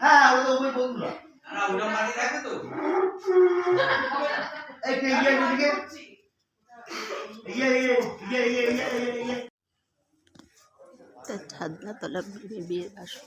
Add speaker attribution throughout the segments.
Speaker 1: হ্যাঁ।
Speaker 2: ওই তো ওই
Speaker 1: বন্ধুরা
Speaker 2: না ওটা
Speaker 3: ছাদনা তলা বিয়ের আসন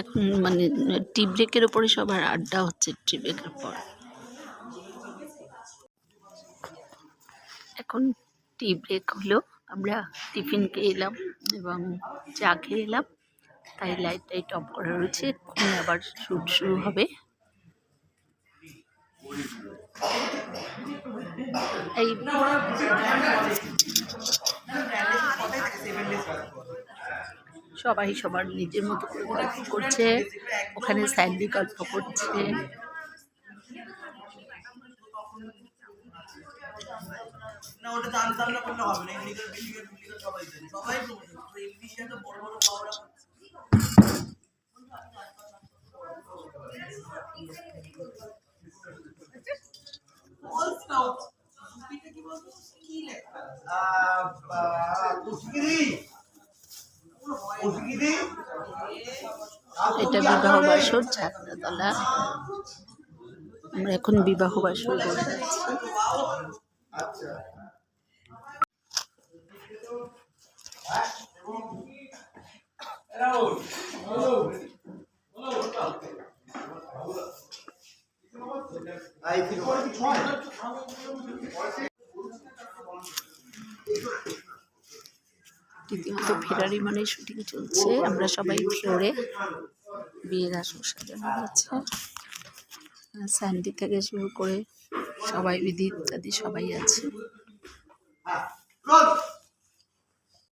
Speaker 3: এখন মানে টি ব্রেকের ওপরে সবার আড্ডা হচ্ছে টি ব্রেকের পর। এখন টি ব্রেক হলো, আমরা টিফিন খেয়ে এলাম এবং চা খেয়ে এলাম। তাই লাইট টাইট অফ করা রয়েছে এক্ষুনি আবার শ্যুট শুরু হবে। এই সবাই সবার নিজের মতো করে গল্প করছে ওখানে স্যান্ডি গল্প করছে।
Speaker 4: না ওটা জানতাম না করলে হবে না ইংলিশের বিল্ডিংয়ের বিল্ডিংয়ের সবাই জানে সবাই তো ইংলিশে তো বড় বড় পাওয়ার
Speaker 1: কুচকিরি কুচকিরি
Speaker 3: এটা বিবাহ বাসর ছাত্রতলা আমরা এখন বিবাহ বাসর রীতিমতো ফেরারি মানে শুটিং চলছে। আমরা সবাই ফ্লোরে বিয়ের আসর সাজানো হয়েছে। স্যান্ডি থেকে শুরু করে সবাই বিধি ইত্যাদি সবাই আছে।